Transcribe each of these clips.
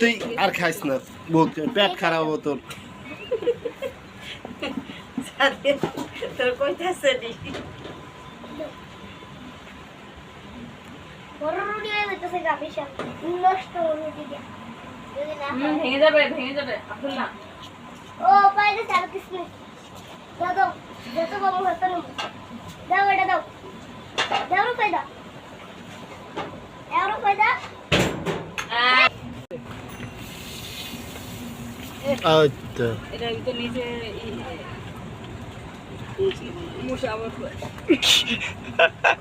তুই আর খাইস না বহুত পেট খারাপ হব তোর। তোর কইতাছে নি? না ভেঙে যাবে ভেঙে যাবে আব্দুল্লাহ ও পাইলে চার কিসমিস দাও দাও। যত বাবু হাতে দাও এটা দাও। দাও রুপাই দাও এক রুপাই দাও আচ্ছা। এটা তো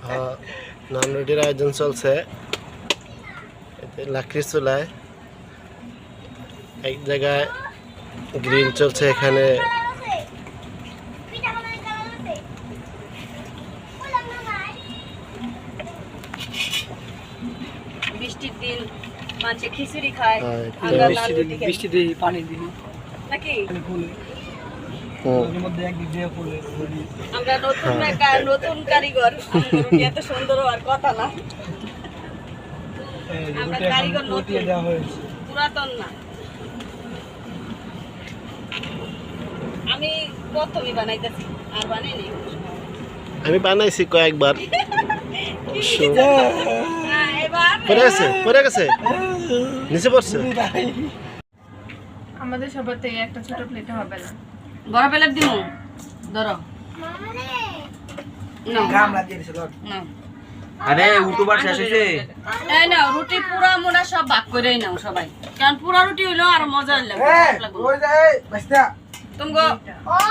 হ্যাঁ, নান রুটির আয়োজন চলছে। লাকড়ি চুলায় এক জায়গায় গ্রিল চলছে এখানে। বৃষ্টির দিন। মানুষে খিচুড়ি খায় হ্যাঁ, আমরা তো- লাল রুটি খাই। বৃষ্টি দিয়ে পানি দিন নাকি? আমরা নতুন মেকা- নতুন কারিগর এত সুন্দর আর কথা না আমরা কারিগর নতুন। পুরাতন না। আমি প্রথমই বানাইতেছি আর বানাইনি। আমি বানাইছি কয়েকবার। হ্যাঁ, এবার গেছে পরে গেছে। নিচে পড়ছে। আমাদের সবার থেকে একটা ছোট প্লেটে হবে না। বড় প্লেট দিমু। ধরো। আরে ইউটিউবার শেষ হয়েছে। এই নাও রুটি পুরা মোড়া সব ভাগ করেই নাও সবাই। কারণ পুরা রুটি হইল আর মজা লাগবে